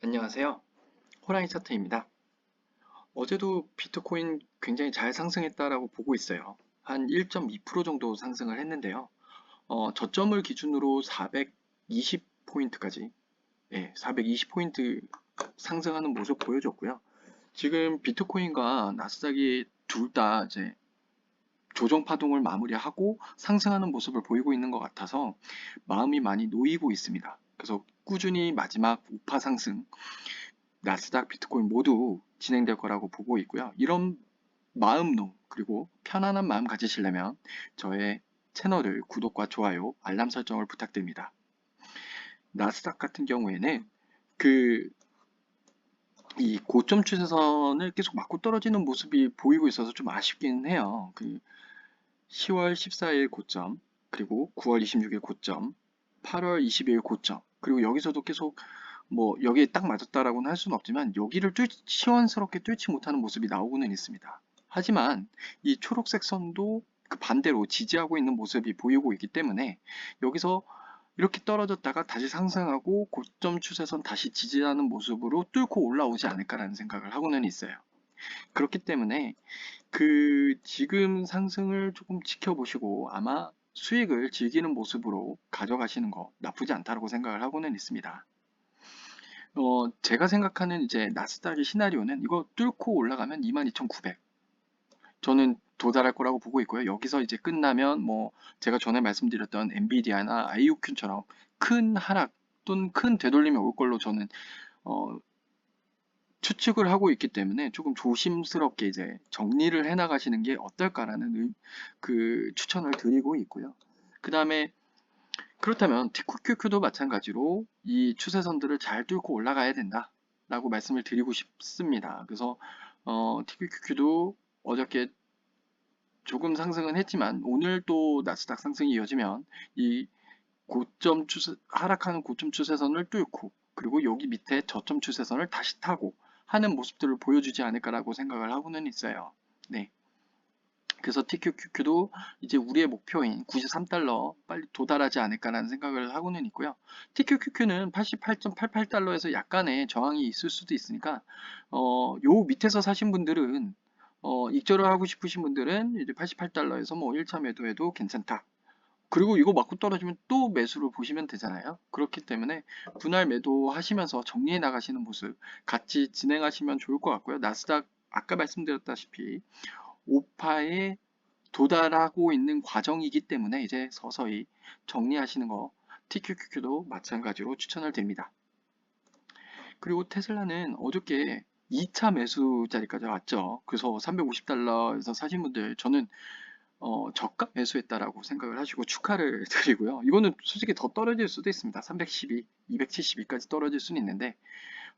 안녕하세요. 호랑이 차트입니다. 어제도 비트코인 굉장히 잘 상승했다라고 보고 있어요. 한 1.2% 정도 상승을 했는데요. 어, 저점을 기준으로 420포인트까지, 예, 420포인트 상승하는 모습 보여줬고요. 지금 비트코인과 나스닥이 둘 다 이제 조정 파동을 마무리하고 상승하는 모습을 보이고 있는 것 같아서 마음이 많이 놓이고 있습니다. 그래서 꾸준히 마지막 우파 상승 나스닥, 비트코인 모두 진행될 거라고 보고 있고요. 이런 마음놓 그리고 편안한 마음 가지시려면 저의 채널을 구독과 좋아요, 알람 설정을 부탁드립니다. 나스닥 같은 경우에는 그 이 고점 추세선을 계속 맞고 떨어지는 모습이 보이고 있어서 좀 아쉽긴 해요. 그 10월 14일 고점, 그리고 9월 26일 고점, 8월 22일 고점, 그리고 여기서도 계속 뭐 여기에 딱 맞았다라고는 할 수는 없지만 여기를 뚫, 시원스럽게 뚫지 못하는 모습이 나오고는 있습니다. 하지만 이 초록색 선도 그 반대로 지지하고 있는 모습이 보이고 있기 때문에 여기서 이렇게 떨어졌다가 다시 상승하고 고점 추세선 다시 지지하는 모습으로 뚫고 올라오지 않을까라는 생각을 하고는 있어요. 그렇기 때문에 그 지금 상승을 조금 지켜보시고 아마 수익을 즐기는 모습으로 가져가시는 거 나쁘지 않다고 생각을 하고는 있습니다. 어, 제가 생각하는 이제 나스닥의 시나리오는 이거 뚫고 올라가면 22,900. 저는 도달할 거라고 보고 있고요. 여기서 이제 끝나면 뭐 제가 전에 말씀드렸던 엔비디아나 아이오큐처럼 큰 하락 또는 큰 되돌림이 올 걸로 저는 어, 추측을 하고 있기 때문에 조금 조심스럽게 이제 정리를 해 나가시는 게 어떨까라는 의- 그 추천을 드리고 있고요. 그 다음에 그렇다면 TQQ도 마찬가지로 이 추세선들을 잘 뚫고 올라가야 된다 라고 말씀을 드리고 싶습니다. 그래서 어, TQQ도 어저께 조금 상승은 했지만 오늘 또 나스닥 상승이 이어지면 이 고점 추세 하락하는 고점 추세선을 뚫고 그리고 여기 밑에 저점 추세선을 다시 타고 하는 모습들을 보여주지 않을까라고 생각을 하고는 있어요. 네. 그래서 TQQQ도 이제 우리의 목표인 93달러 빨리 도달하지 않을까라는 생각을 하고는 있고요. TQQQ는 88.88달러에서 약간의 저항이 있을 수도 있으니까 어, 요 밑에서 사신 분들은 어, 익절을 하고 싶으신 분들은 이제 88달러에서 뭐 1차 매도해도 괜찮다. 그리고 이거 맞고 떨어지면 또 매수를 보시면 되잖아요. 그렇기 때문에 분할 매도 하시면서 정리해 나가시는 모습 같이 진행하시면 좋을 것 같고요. 나스닥 아까 말씀드렸다시피 오파에 도달하고 있는 과정이기 때문에 이제 서서히 정리하시는 거 TQQQ도 마찬가지로 추천을 드립니다. 그리고 테슬라는 어저께 2차 매수 자리까지 왔죠. 그래서 350달러에서 사신 분들 저는 어, 저가 매수했다라고 생각을 하시고 축하를 드리고요. 이거는 솔직히 더 떨어질 수도 있습니다. 312, 272까지 떨어질 수는 있는데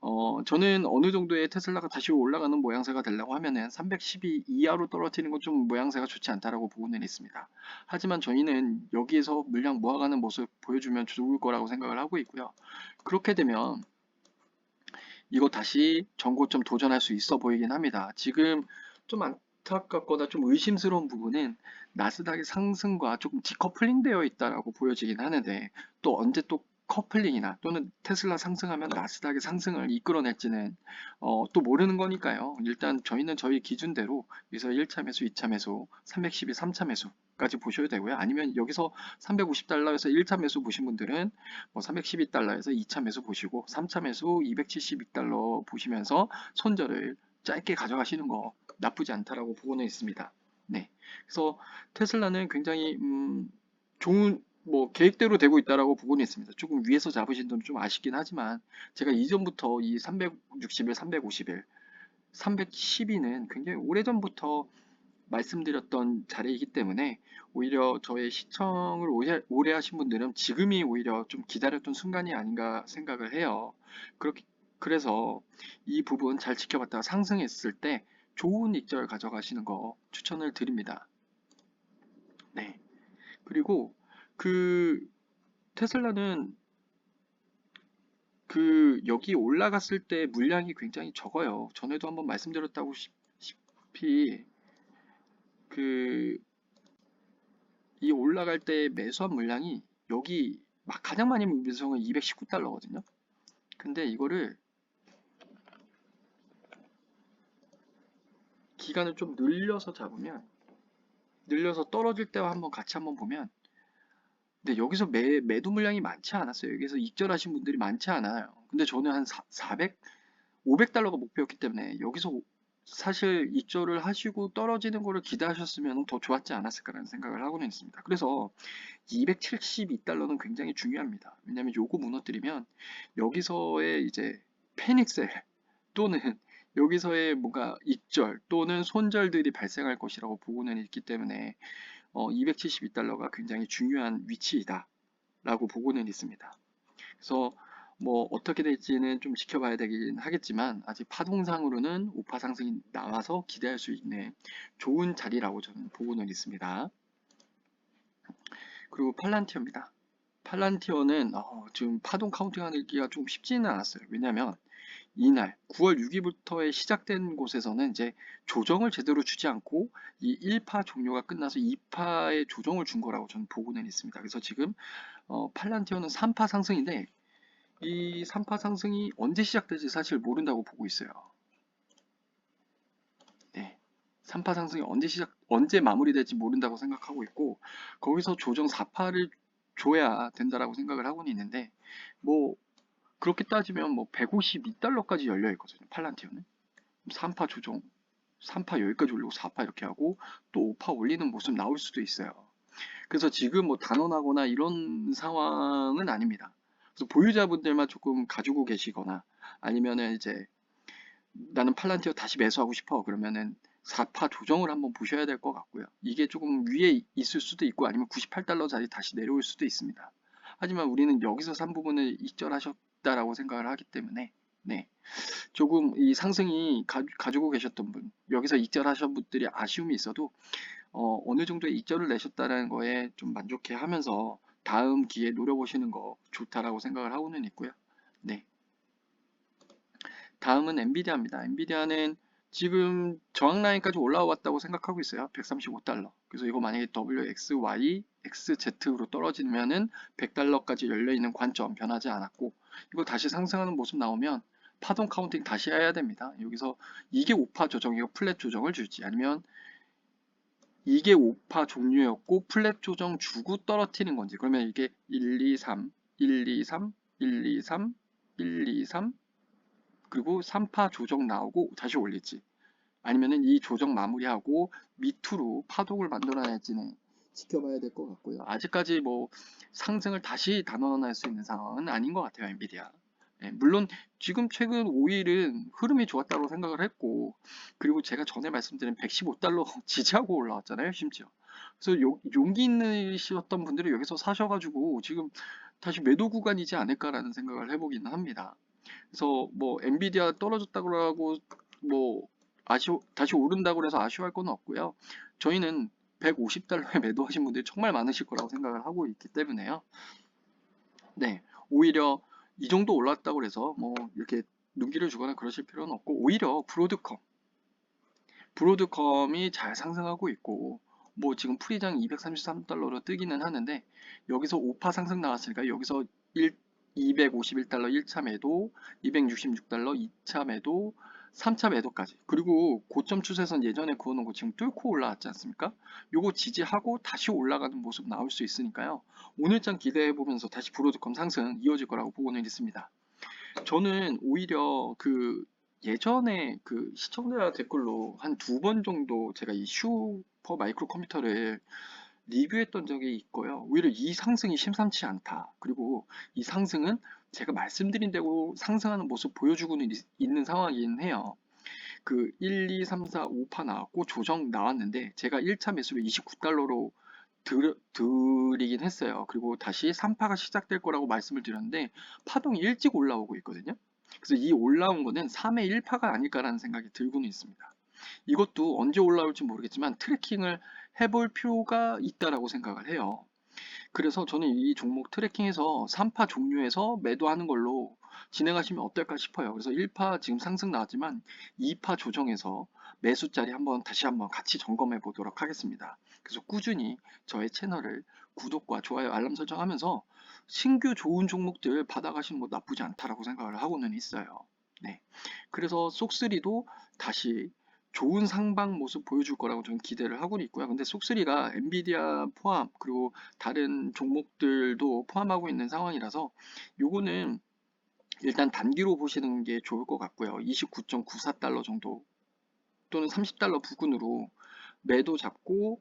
어, 저는 어느 정도의 테슬라가 다시 올라가는 모양새가 되려고 하면은 312 이하로 떨어지는 건 좀 모양새가 좋지 않다라고 보고는 있습니다. 하지만 저희는 여기에서 물량 모아가는 모습 보여주면 좋을 거라고 생각을 하고 있고요. 그렇게 되면 이거 다시 전고점 도전할 수 있어 보이긴 합니다. 지금 좀 안 타깝거나 좀 의심스러운 부분은 나스닥의 상승과 조금 디커플링 되어 있다라고 보여지긴 하는데 또 언제 또 커플링이나 또는 테슬라 상승하면 나스닥의 상승을 이끌어낼지는 어, 또 모르는 거니까요. 일단 저희는 저희 기준대로 여기서 1차 매수, 2차 매수, 312, 3차 매수까지 보셔야 되고요. 아니면 여기서 350달러에서 1차 매수 보신 분들은 뭐 312달러에서 2차 매수 보시고 3차 매수 272달러 보시면서 손절을 짧게 가져가시는 거 나쁘지 않다라고 보고는 있습니다. 네. 그래서 테슬라는 굉장히 음, 좋은 뭐 계획대로 되고 있다라고 보고는 있습니다. 조금 위에서 잡으신 돈 좀 아쉽긴 하지만 제가 이전부터 이 360일, 350일, 312는 굉장히 오래전부터 말씀드렸던 자리이기 때문에 오히려 저의 시청을 오래, 오래 하신 분들은 지금이 오히려 좀 기다렸던 순간이 아닌가 생각을 해요. 그렇게 그래서 이 부분 잘 지켜봤다가 상승했을 때 좋은 익절 가져가시는 거 추천을 드립니다. 네. 그리고 그 테슬라는 그 여기 올라갔을 때 물량이 굉장히 적어요. 전에도 한번 말씀드렸다고 싶이 그 이 올라갈 때 매수한 물량이 여기 막 가장 많이 매수한 건 219달러거든요. 근데 이거를 기간을 좀 늘려서 잡으면 늘려서 떨어질 때와 한번 같이 한번 보면 근데 여기서 매, 매도 물량이 많지 않았어요. 여기서 익절하신 분들이 많지 않아요. 근데 저는 한 4, 400, 500달러가 목표였기 때문에 여기서 사실 익절을 하시고 떨어지는 거를 기대하셨으면 더 좋았지 않았을까라는 생각을 하고는 있습니다. 그래서 272달러는 굉장히 중요합니다. 왜냐하면 요거 무너뜨리면 여기서의 이제 패닉셀 또는 여기서의 뭔가 익절 또는 손절들이 발생할 것이라고 보고는 있기 때문에 어, 272달러가 굉장히 중요한 위치이다 라고 보고는 있습니다. 그래서 뭐 어떻게 될지는 좀 지켜봐야 되긴 하겠지만 아직 파동상으로는 우파 상승이 나와서 기대할 수 있는 좋은 자리라고 저는 보고는 있습니다. 그리고 팔란티어입니다. 팔란티어는 어, 지금 파동 카운팅하기가 좀 쉽지는 않았어요. 왜냐하면 이날 9월 6일부터에 시작된 곳에서는 이제 조정을 제대로 주지 않고 이 1파 종료가 끝나서 2파의 조정을 준 거라고 저는 보고는 있습니다. 그래서 지금 어, 팔란티어는 3파 상승인데 이 3파 상승이 언제 시작될지 사실 모른다고 보고 있어요. 네. 3파 상승이 언제 시작, 언제 마무리될지 모른다고 생각하고 있고, 거기서 조정 4파를 줘야 된다라고 생각을 하고는 있는데, 뭐, 그렇게 따지면 뭐 152달러까지 열려 있거든요. 팔란티어는. 3파 조정, 3파 여기까지 올리고 4파 이렇게 하고, 또 5파 올리는 모습 나올 수도 있어요. 그래서 지금 뭐 단언하거나 이런 상황은 아닙니다. 그래서 보유자분들만 조금 가지고 계시거나 아니면은 이제 나는 팔란티어 다시 매수하고 싶어 그러면은 4파 조정을 한번 보셔야 될 것 같고요. 이게 조금 위에 있을 수도 있고 아니면 98달러짜리 다시 내려올 수도 있습니다. 하지만 우리는 여기서 산 부분을 익절하셨 다라고 생각을 하기 때문에 네 조금 이 상승이 가, 지고 계셨던 분 여기서 익절하신 분들이 아쉬움이 있어도 어, 어느 정도의 익절을 내셨다는 거에 좀 만족해 하면서 다음 기회에 노려보시는 거 좋다라고 생각을 하고는 있고요. 네. 다음은 엔비디아입니다. 엔비디아는 지금 저항 라인까지 올라왔다고 생각하고 있어요. 135달러. 그래서 이거 만약에 WXY, XZ로 떨어지면은 100달러까지 열려있는 관점 변하지 않았고 이거 다시 상승하는 모습 나오면 파동 카운팅 다시 해야 됩니다. 여기서 이게 5파 조정이고 플랫 조정을 줄지 아니면 이게 5파 종류였고 플랫 조정 주고 떨어뜨리는 건지 그러면 이게 1, 2, 3, 1, 2, 3, 1, 2, 3, 1, 2, 3 그리고 3파 조정 나오고 다시 올릴지 아니면은 이 조정 마무리하고 밑으로 파동을 만들어낼지는 지켜봐야 될 것 같고요. 아직까지 뭐 상승을 다시 단언할 수 있는 상황은 아닌 것 같아요. 엔비디아. 네, 물론 지금 최근 5일은 흐름이 좋았다고 생각을 했고 그리고 제가 전에 말씀드린 115달러 지지하고 올라왔잖아요 심지어 그래서 요, 용기 있으셨던 분들이 여기서 사셔가지고 지금 다시 매도 구간이지 않을까라는 생각을 해보기는 합니다 그래서 뭐 엔비디아 떨어졌다고 하고 뭐 아쉬워 다시 오른다고 해서 아쉬워할 건 없고요 저희는 150달러에 매도하신 분들이 정말 많으실 거라고 생각을 하고 있기 때문에요. 네 오히려 이 정도 올랐다고 해서 뭐 이렇게 눈길을 주거나 그러실 필요는 없고 오히려 브로드컴 브로드컴이 잘 상승하고 있고 뭐 지금 프리장 233달러로 뜨기는 하는데 여기서 5파 상승 나왔으니까 여기서 1, 251달러 1차 매도 266달러 2차 매도 3차 매도까지 그리고 고점 추세선 예전에 그어놓은 거 지금 뚫고 올라왔지 않습니까? 요거 지지하고 다시 올라가는 모습 나올 수 있으니까요. 오늘장 기대해 보면서 다시 브로드컴 상승 이어질 거라고 보고는 있습니다. 저는 오히려 그 예전에 그 시청자 댓글로 한 두 번 정도 제가 이 슈퍼 마이크로 컴퓨터를 리뷰했던 적이 있고요. 오히려 이 상승이 심상치 않다. 그리고 이 상승은 제가 말씀드린 대로 상승하는 모습 보여주고는 있, 는 상황이긴 해요. 그 1, 2, 3, 4, 5파 나왔고 조정 나왔는데 제가 1차 매수를 29달러로 드, 드리긴 했어요. 그리고 다시 3파가 시작될 거라고 말씀을 드렸는데 파동이 일찍 올라오고 있거든요. 그래서 이 올라온 거는 3의 1파가 아닐까라는 생각이 들고는 있습니다. 이것도 언제 올라올지 모르겠지만 트래킹을 해볼 필요가 있다라고 생각을 해요. 그래서 저는 이 종목 트래킹에서 3파 종류에서 매도하는 걸로 진행하시면 어떨까 싶어요. 그래서 1파 지금 상승 나왔지만 2파 조정해서 매수 자리 한번 다시 한번 같이 점검해 보도록 하겠습니다. 그래서 꾸준히 저의 채널을 구독과 좋아요, 알람 설정하면서 신규 좋은 종목들 받아가시는 거 나쁘지 않다라고 생각을 하고는 있어요. 네. 그래서 쏙3도 다시 좋은 상방 모습 보여줄 거라고 저는 기대를 하고 있고요. 근데 속3가 엔비디아 포함 그리고 다른 종목들도 포함하고 있는 상황이라서 요거는 일단 단기로 보시는 게 좋을 것 같고요. 29.94달러 정도 또는 30달러 부근으로 매도 잡고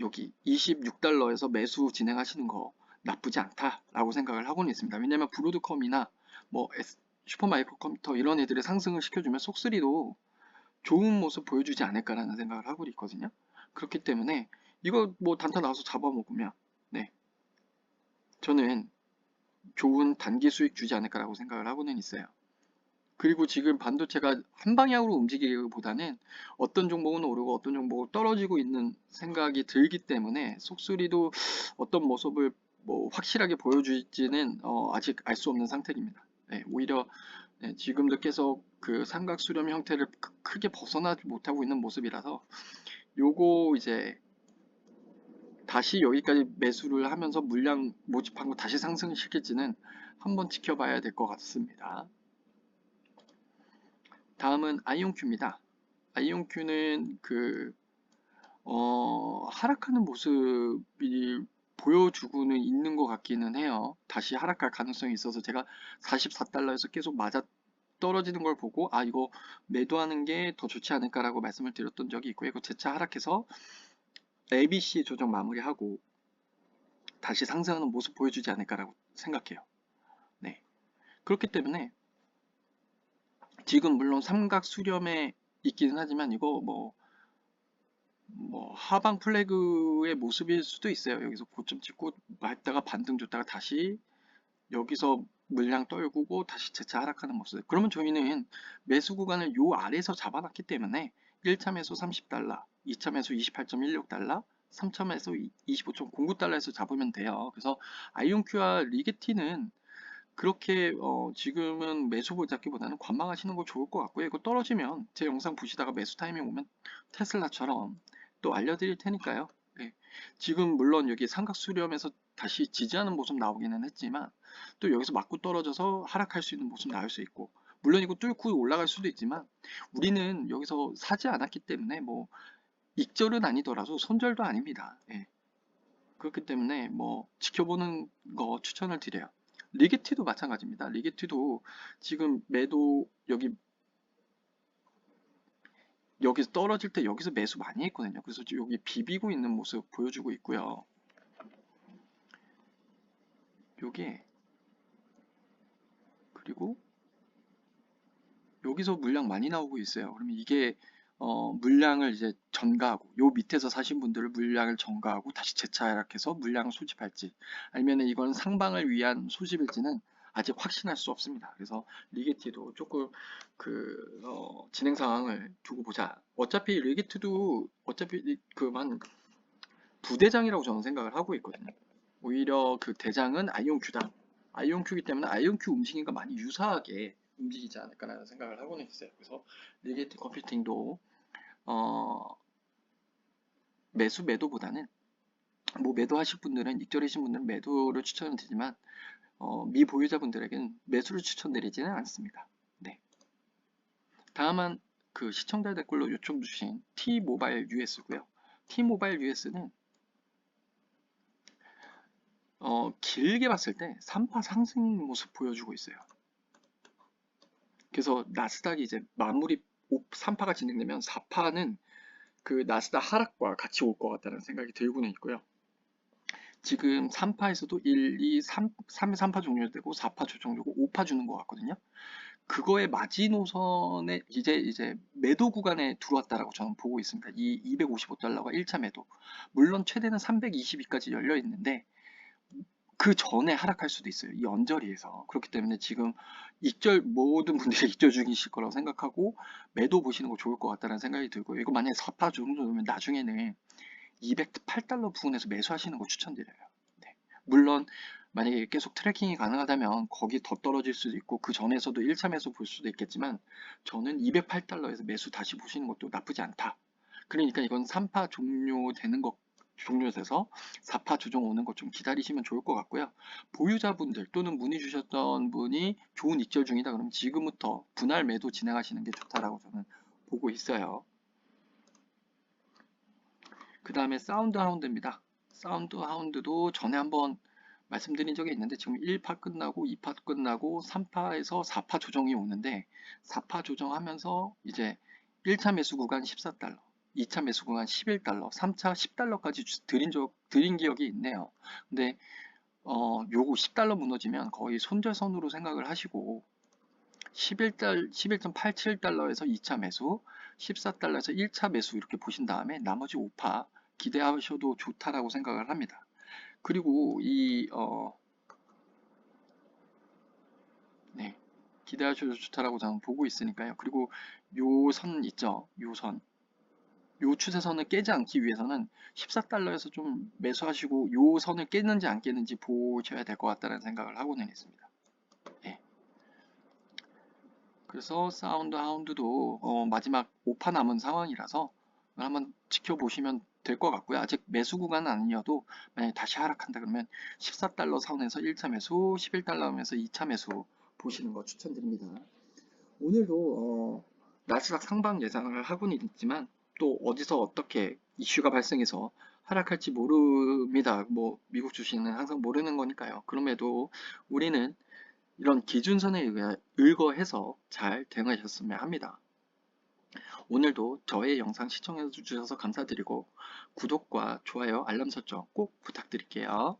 여기 26달러에서 매수 진행하시는 거 나쁘지 않다라고 생각을 하고는 있습니다. 왜냐면 브로드컴이나 뭐 슈퍼마이크로 컴퓨터 이런 애들의 상승을 시켜주면 속3도 좋은 모습 보여주지 않을까라는 생각을 하고 있거든요. 그렇기 때문에 이거 뭐 단타 나와서 잡아먹으면 네 저는 좋은 단기 수익 주지 않을까라고 생각을 하고는 있어요. 그리고 지금 반도체가 한 방향으로 움직이기보다는 어떤 종목은 오르고 어떤 종목은 떨어지고 있는 생각이 들기 때문에 속수리도 어떤 모습을 뭐 확실하게 보여줄지는 어, 아직 알 수 없는 상태입니다. 네, 오히려 네, 지금도 계속 그 삼각 수렴 형태를 크- 크게 벗어나지 못하고 있는 모습이라서 요거 이제 다시 여기까지 매수를 하면서 물량 모집한 거 다시 상승을 시킬지는 한번 지켜봐야 될 것 같습니다. 다음은 아이온큐입니다. 아이온큐는 그 어, 하락하는 모습이 보여주고는 있는 것 같기는 해요. 다시 하락할 가능성이 있어서 제가 44달러에서 계속 맞아 떨어지는 걸 보고 아 이거 매도하는 게 더 좋지 않을까라고 말씀을 드렸던 적이 있고요. 이거 재차 하락해서 ABC 조정 마무리하고 다시 상승하는 모습 보여주지 않을까라고 생각해요. 네. 그렇기 때문에 지금 물론 삼각 수렴에 있기는 하지만 이거 뭐, 뭐 하방 플래그의 모습일 수도 있어요. 여기서 고점 찍고 했다가 반등 줬다가 다시 여기서 물량 떨구고 다시 재차 하락하는 모습. 그러면 저희는 매수 구간을 요 아래에서 잡아놨기 때문에 1차 매수 30달러, 2차 매수 28.16달러, 3차 매수 25.09달러에서 잡으면 돼요. 그래서 아이온큐와 리게티는 그렇게 어, 지금은 매수 잡기보다는 관망하시는 거 좋을 것 같고요. 이거 떨어지면 제 영상 보시다가 매수 타이밍 오면 테슬라처럼 또 알려드릴 테니까요. 예. 지금 물론 여기 삼각 수렴에서 다시 지지하는 모습 나오기는 했지만 또 여기서 맞고 떨어져서 하락할 수 있는 모습 나올 수 있고 물론 이거 뚫고 올라갈 수도 있지만 우리는 여기서 사지 않았기 때문에 뭐 익절은 아니더라도 손절도 아닙니다. 예. 그렇기 때문에 뭐 지켜보는 거 추천을 드려요. 리게티도 마찬가지입니다. 리게티도 지금 매도 여기 여기서 떨어질 때 여기서 매수 많이 했거든요. 그래서 여기 비비고 있는 모습 보여주고 있고요. 요게 그리고 여기서 물량 많이 나오고 있어요. 그러면 이게 어, 물량을 이제 전가하고 요 밑에서 사신 분들을 물량을 전가하고 다시 재차 하락해서 물량을 소집할지 아니면 이건 상방을 위한 소집일지는 아직 확신할 수 없습니다. 그래서 리게티도 조금 그 어, 진행 상황을 두고 보자. 어차피 리게티도 어차피 그만 부대장이라고 저는 생각을 하고 있거든요. 오히려 그 대장은 아이온큐다. 아이온큐이기 때문에 아이온큐 움직임과 많이 유사하게 움직이지 않을까라는 생각을 하고는 있어요. 그래서 리게이트 컴퓨팅도 어, 매수 매도보다는 뭐 매도하실 분들은 익절이신 분들은 매도를 추천을 드리지만 어, 미 보유자분들에게는 매수를 추천드리지는 않습니다. 네. 다음은 그 시청자 댓글로 요청 주신 T-모바일 US고요. T-모바일 US는 어, 길게 봤을 때 3파 상승 모습 보여주고 있어요. 그래서 나스닥이 이제 마무리 3파가 진행되면 4파는 그 나스닥 하락과 같이 올 것 같다는 생각이 들고는 있고요. 지금 3파에서도 1, 2, 3, 3, 3파 종료되고 4파 조정되고 5파 주는 것 같거든요. 그거의 마지노선에 이제 이제 매도 구간에 들어왔다라고 저는 보고 있습니다. 이 255달러가 1차 매도. 물론 최대는 322까지 열려 있는데 그 전에 하락할 수도 있어요. 이 언저리에서. 그렇기 때문에 지금 익절 모든 분들이 익절 중이실 거라고 생각하고 매도 보시는 거 좋을 것 같다는 생각이 들고요. 이거 만약에 4파 정도면 나중에는 208달러 부근에서 매수하시는 거 추천드려요. 네. 물론 만약에 계속 트래킹이 가능하다면 거기 더 떨어질 수도 있고 그 전에서도 1차 매수 볼 수도 있겠지만 저는 208달러에서 매수 다시 보시는 것도 나쁘지 않다. 그러니까 이건 3파 종료되는 것 종료돼서 4파 조정 오는 것 좀 기다리시면 좋을 것 같고요. 보유자분들 또는 문의 주셨던 분이 좋은 익절 중이다 그러면 지금부터 분할 매도 진행하시는 게 좋다라고 저는 보고 있어요. 그 다음에 사운드 하운드입니다. 사운드 하운드도 전에 한번 말씀드린 적이 있는데 지금 1파 끝나고 2파 끝나고 3파에서 4파 조정이 오는데 4파 조정하면서 이제 1차 매수 구간 14달러, 2차 매수 구간 11달러, 3차 10달러까지 드린 적 드린 기억이 있네요. 근데 어 요거 10달러 무너지면 거의 손절선으로 생각을 하시고 11달 11.87달러에서 2차 매수, 14달러에서 1차 매수 이렇게 보신 다음에 나머지 5파 기대하셔도 좋다라고 생각을 합니다. 그리고 이 어, 네, 기대하셔도 좋다라고 저는 보고 있으니까요. 그리고 요 선 있죠, 요 선. 요 추세선을 깨지 않기 위해서는 14달러에서 좀 매수하시고 요 선을 깨는지 안 깨는지 보셔야 될 것 같다는 생각을 하고는 있습니다. 예. 그래서 사운드 하운드도 어, 마지막 5파 남은 상황이라서 한번 지켜보시면 될 것 같고요. 아직 매수 구간은 아니어도 만약에 다시 하락한다 그러면 14달러 선에서 1차 매수, 11달러 면서 2차 매수 보시는 거 추천드립니다. 오늘도 어, 나스닥 상방 예상을 하고는 있지만 또 어디서 어떻게 이슈가 발생해서 하락할지 모릅니다. 뭐 미국 주식은 항상 모르는 거니까요. 그럼에도 우리는 이런 기준선에 의거해서 잘 대응하셨으면 합니다. 오늘도 저의 영상 시청해 주셔서 감사드리고 구독과 좋아요, 알람 설정 꼭 부탁드릴게요.